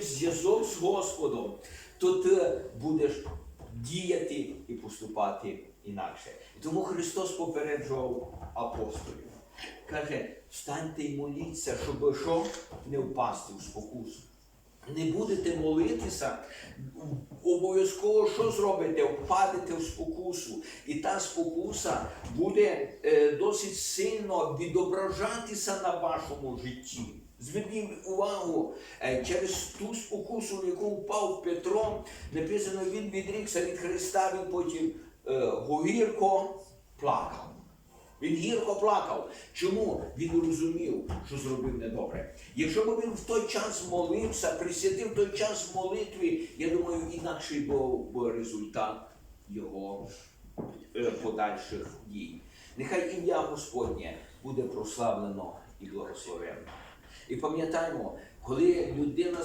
зв'язок з Господом, то ти будеш діяти і поступати інакше. Тому Христос попереджував апостолів. Каже, встаньте і моліться, щоб що? не впасти в спокусу. Не будете молитися, обов'язково що зробите? Впадете в спокусу. І та спокуса буде е, досить сильно відображатися на вашому житті. Зверніть увагу, е, через ту спокусу, в яку впав Петро, написано, він відрікся від Христа, він потім е, говірко плакав. Він гірко плакав. Чому? Він розумів, що зробив недобре. Якщо б він в той час молився, присвятив той час молитві, я інакший був результат його е, подальших дій. Нехай ім'я Господнє буде прославлено і благословенно. І пам'ятаємо, коли людина